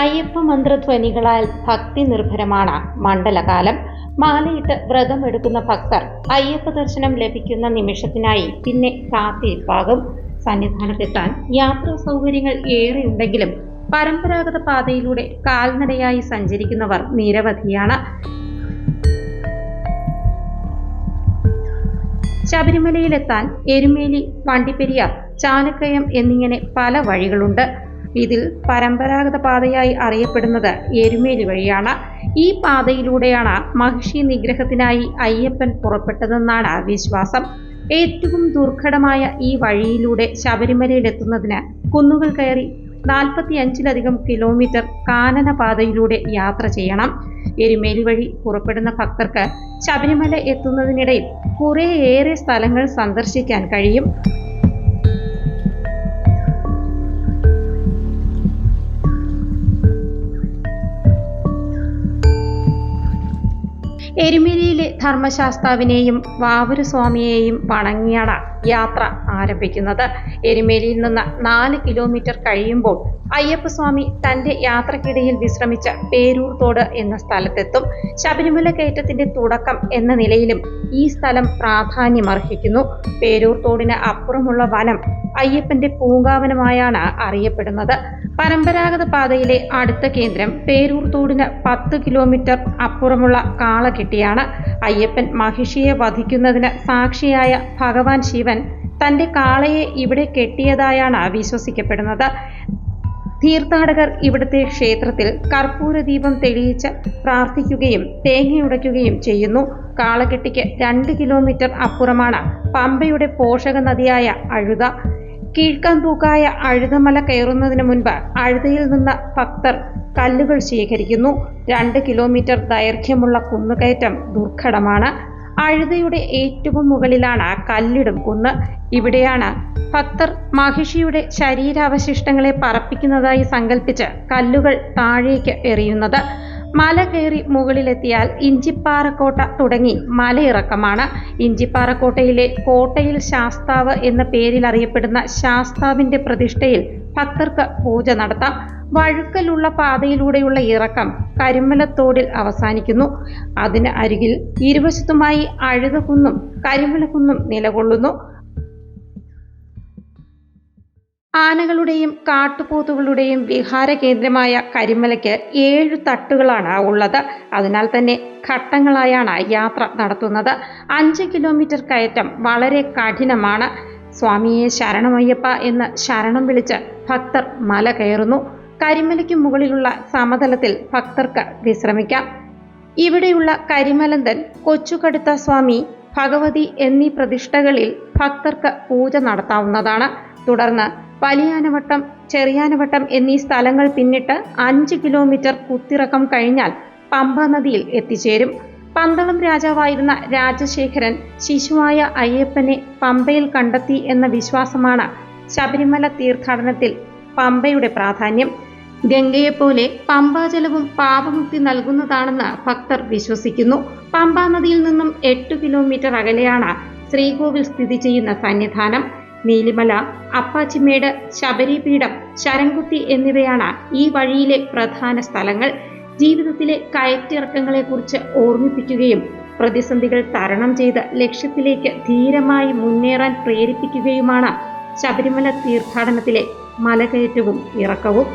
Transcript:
അയ്യപ്പ മന്ത്രധ്വനികളാൽ ഭക്തി നിർഭരമാണ് മണ്ഡലകാലം മാലയിട്ട് വ്രതമെടുക്കുന്ന ഭക്തർ അയ്യപ്പ ദർശനം ലഭിക്കുന്ന നിമിഷത്തിനായി പിന്നെ കാത്തിരിപ്പാകും സന്നിധാനത്തെത്താൻ യാത്രാ സൗകര്യങ്ങൾ ഏറെയുണ്ടെങ്കിലും പരമ്പരാഗത പാതയിലൂടെ കാൽനടയായി സഞ്ചരിക്കുന്നവർ നിരവധിയാണ്. ശബരിമലയിലെത്താൻ എരുമേലി വണ്ടിപ്പെരിയാർ ചാലക്കയം എന്നിങ്ങനെ പല വഴികളുണ്ട്. ഇതിൽ പരമ്പരാഗത പാതയായി അറിയപ്പെടുന്നത് എരുമേലി വഴിയാണ്. ഈ പാതയിലൂടെയാണ് മഹിഷി നിഗ്രഹത്തിനായി അയ്യപ്പൻ പുറപ്പെട്ടതെന്നാണ് വിശ്വാസം. ഏറ്റവും ദുർഘടമായ ഈ വഴിയിലൂടെ ശബരിമലയിലെത്തുന്നതിന് കുന്നുകൾ കയറി നാൽപ്പത്തി അഞ്ചിലധികം കിലോമീറ്റർ കാനന പാതയിലൂടെ യാത്ര ചെയ്യണം. എരുമേലി വഴി പുറപ്പെടുന്ന ഭക്തർക്ക് ശബരിമല എത്തുന്നതിനിടയിൽ കുറേയേറെ സ്ഥലങ്ങൾ സന്ദർശിക്കാൻ കഴിയും. എരുമേലിയിലെ ധർമ്മശാസ്താവിനെയും വാവരുസ്വാമിയെയും വണങ്ങിയാണ് യാത്ര ആരംഭിക്കുന്നത്. എരുമേലിയിൽ നിന്ന് നാല് കിലോമീറ്റർ കഴിയുമ്പോൾ അയ്യപ്പസ്വാമി തന്റെ യാത്രക്കിടയിൽ വിശ്രമിച്ച പേരൂർ തോട് എന്ന സ്ഥലത്തെത്തും. ശബരിമല കയറ്റത്തിന്റെ തുടക്കം എന്ന നിലയിലും ഈ സ്ഥലം പ്രാധാന്യമർഹിക്കുന്നു. പേരൂർ തോടിന് അപ്പുറമുള്ള വനം അയ്യപ്പന്റെ പൂങ്കാവനമായാണ് അറിയപ്പെടുന്നത്. പരമ്പരാഗത പാതയിലെ അടുത്ത കേന്ദ്രം പേരൂർ തോടിന് പത്ത് കിലോമീറ്റർ അപ്പുറമുള്ള കാളകെട്ടിയാണ് അയ്യപ്പൻ മഹിഷിയെ വധിക്കുന്നതിന് സാക്ഷിയായ ഭഗവാൻ ശിവൻ തന്റെ കാളയെ ഇവിടെ കെട്ടിയതായാണ് വിശ്വസിക്കപ്പെടുന്നത്. തീർത്ഥാടകർ ഇവിടുത്തെ ക്ഷേത്രത്തിൽ കർപ്പൂര ദീപം തെളിയിച്ച് പ്രാർത്ഥിക്കുകയും തേങ്ങയുടയ്ക്കുകയും ചെയ്യുന്നു. കാളകെട്ടിക്ക് രണ്ട് കിലോമീറ്റർ അപ്പുറമാണ് പമ്പയുടെ പോഷക നദിയായ അഴുത. കീഴ്ക്കന്തൂക്കായ അഴുതമല കയറുന്നതിന് മുൻപ് അഴുതയിൽ നിന്ന് ഭക്തർ കല്ലുകൾ ശേഖരിക്കുന്നു. രണ്ട് കിലോമീറ്റർ ദൈർഘ്യമുള്ള കുന്നുകയറ്റം ദുർഘടമാണ്. അഴുതയുടെ ഏറ്റവും മുകളിലാണ് കല്ലിടും കുന്ന്. ഇവിടെയാണ് ഭക്തർ മഹിഷിയുടെ ശരീരാവശിഷ്ടങ്ങളെ പറപ്പിക്കുന്നതായി സങ്കല്പിച്ച് കല്ലുകൾ താഴേക്ക് എറിയുന്നത്. മല കയറി മുകളിലെത്തിയാൽ ഇഞ്ചിപ്പാറക്കോട്ട തുടങ്ങി മലയിറക്കമാണ്. ഇഞ്ചിപ്പാറക്കോട്ടയിലെ കോട്ടയിൽ ശാസ്താവ് എന്ന പേരിൽ അറിയപ്പെടുന്ന ശാസ്താവിന്റെ പ്രതിഷ്ഠയിൽ ഭക്തർക്ക് പൂജ നടത്താം. വഴുക്കലുള്ള പാതയിലൂടെയുള്ള ഇറക്കം കരിമലത്തോടിൽ അവസാനിക്കുന്നു. അതിന് അരികിൽ ഇരുവശത്തുമായി അഴുതകുന്നും കരിമലക്കുന്നും നിലകൊള്ളുന്നു. ആനകളുടെയും കാട്ടുപോത്തുകളുടെയും വിഹാര കേന്ദ്രമായ കരിമലയ്ക്ക് ഏഴു തട്ടുകളാണ് ഉള്ളത്. അതിനാൽ തന്നെ ഘട്ടങ്ങളായാണ് യാത്ര നടത്തുന്നത്. അഞ്ച് കിലോമീറ്റർ കയറ്റം വളരെ കഠിനമാണ്. സ്വാമിയെ ശരണമയ്യപ്പ എന്ന് ശരണം വിളിച്ച് ഭക്തർ മല കയറുന്നു. കരിമലയ്ക്ക് മുകളിലുള്ള സമതലത്തിൽ ഭക്തർക്ക് വിശ്രമിക്കാം. ഇവിടെയുള്ള കരിമലന്തൻ കൊച്ചുകടുത്ത സ്വാമി ഭഗവതി എന്നീ പ്രതിഷ്ഠകളിൽ ഭക്തർക്ക് പൂജ നടത്താവുന്നതാണ്. തുടർന്ന് പലിയാനവട്ടം ചെറിയാനവട്ടം എന്നീ സ്ഥലങ്ങൾ പിന്നിട്ട് അഞ്ച് കിലോമീറ്റർ കുത്തിറക്കം കഴിഞ്ഞാൽ പമ്പ നദിയിൽ എത്തിച്ചേരും. പന്തളം രാജാവായിരുന്ന രാജശേഖരൻ ശിശുവായ അയ്യപ്പനെ പമ്പയിൽ കണ്ടെത്തി എന്ന വിശ്വാസമാണ് ശബരിമല തീർത്ഥാടനത്തിൽ പമ്പയുടെ പ്രാധാന്യം. ഗംഗയെപ്പോലെ പമ്പാജലവും പാപമുക്തി നൽകുന്നതാണെന്ന് ഭക്തർ വിശ്വസിക്കുന്നു. പമ്പാ നദിയിൽ നിന്നും എട്ട് കിലോമീറ്റർ അകലെയാണ് ശ്രീകോവിൽ സ്ഥിതി ചെയ്യുന്ന സന്നിധാനം. നീലിമല അപ്പാച്ചിമേട് ശബരിപീഠം ശരംകുത്തി എന്നിവയാണ് ഈ വഴിയിലെ പ്രധാന സ്ഥലങ്ങൾ. ജീവിതത്തിലെ കയറ്റിറക്കങ്ങളെക്കുറിച്ച് ഓർമ്മിപ്പിക്കുകയും പ്രതിസന്ധികൾ തരണം ചെയ്ത് ലക്ഷ്യത്തിലേക്ക് ധീരമായി മുന്നേറാൻ പ്രേരിപ്പിക്കുകയുമാണ് ശബരിമല തീർത്ഥാടനത്തിലെ മലകയറ്റവും ഇറക്കവും.